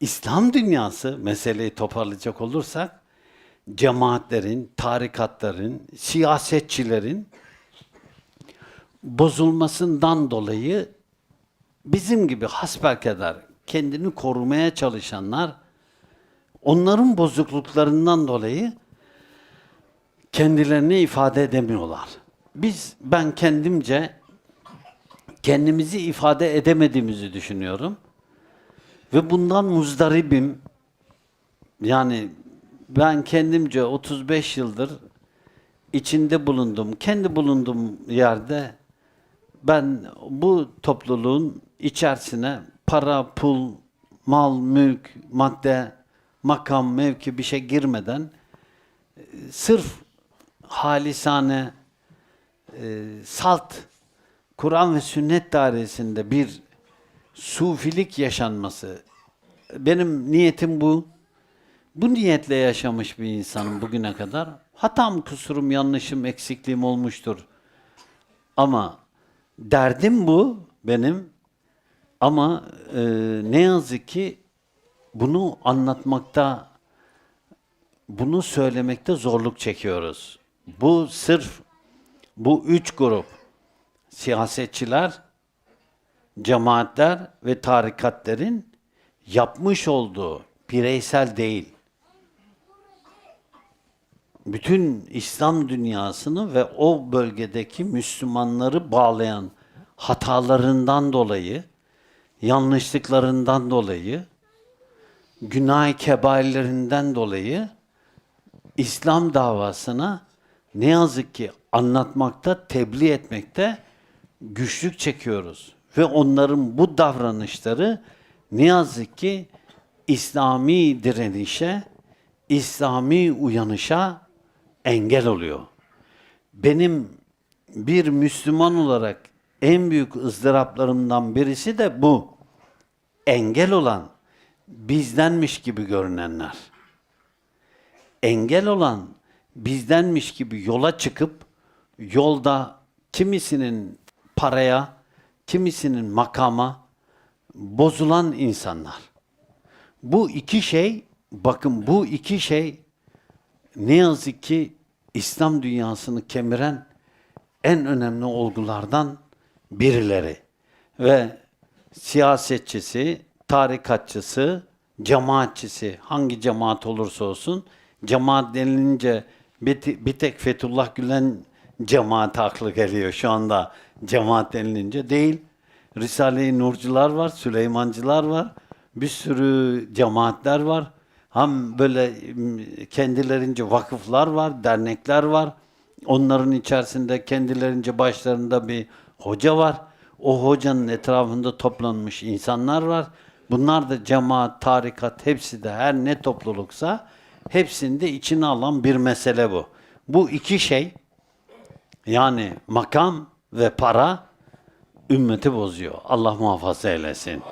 İslam dünyası meseleyi toparlayacak olursak cemaatlerin, tarikatların, siyasetçilerin bozulmasından dolayı bizim gibi hasbelkader kendini korumaya çalışanlar onların bozukluklarından dolayı kendilerini ifade edemiyorlar. Biz ben kendimce kendimizi ifade edemediğimizi düşünüyorum. Ve bundan muzdaribim. Yani ben kendimce 35 yıldır içinde bulundum. Kendi bulunduğum yerde ben bu topluluğun içerisine para, pul, mal, mülk, madde, makam, mevki bir şey girmeden e, sırf halisane, e, salt, Kur'an ve sünnet dairesinde bir sufilik yaşanması. Benim niyetim bu. Bu niyetle yaşamış bir insanım bugüne kadar. Hatam, kusurum, yanlışım, eksikliğim olmuştur. Ama derdim bu benim. Ama e, ne yazık ki bunu anlatmakta, bunu söylemekte zorluk çekiyoruz. Bu sırf bu üç grup siyasetçiler, cemaatler ve tarikatlerin yapmış olduğu bireysel değil. Bütün İslam dünyasını ve o bölgedeki Müslümanları bağlayan hatalarından dolayı, yanlışlıklarından dolayı, günah kebairlerinden dolayı İslam davasına ne yazık ki anlatmakta, tebliğ etmekte güçlük çekiyoruz. Ve onların bu davranışları ne yazık ki İslami direnişe, İslami uyanışa engel oluyor. Benim bir Müslüman olarak en büyük ızdıraplarımdan birisi de bu. Engel olan bizdenmiş gibi görünenler. Engel olan bizdenmiş gibi yola çıkıp yolda kimisinin paraya, kimisinin makama bozulan insanlar. Bu iki şey, bakın bu iki şey ne yazık ki İslam dünyasını kemiren en önemli olgulardan birileri. Ve siyasetçisi, tarikatçısı, cemaatçisi, hangi cemaat olursa olsun, cemaat denilince bir, tek Fethullah Gülen cemaat aklı geliyor şu anda cemaat denilince değil. Risale-i Nurcular var, Süleymancılar var, bir sürü cemaatler var. Hem böyle kendilerince vakıflar var, dernekler var. Onların içerisinde kendilerince başlarında bir hoca var. O hocanın etrafında toplanmış insanlar var. Bunlar da cemaat, tarikat hepsi de her ne topluluksa hepsinde içine alan bir mesele bu. Bu iki şey yani makam ve para ümmeti bozuyor. Allah muhafaza eylesin.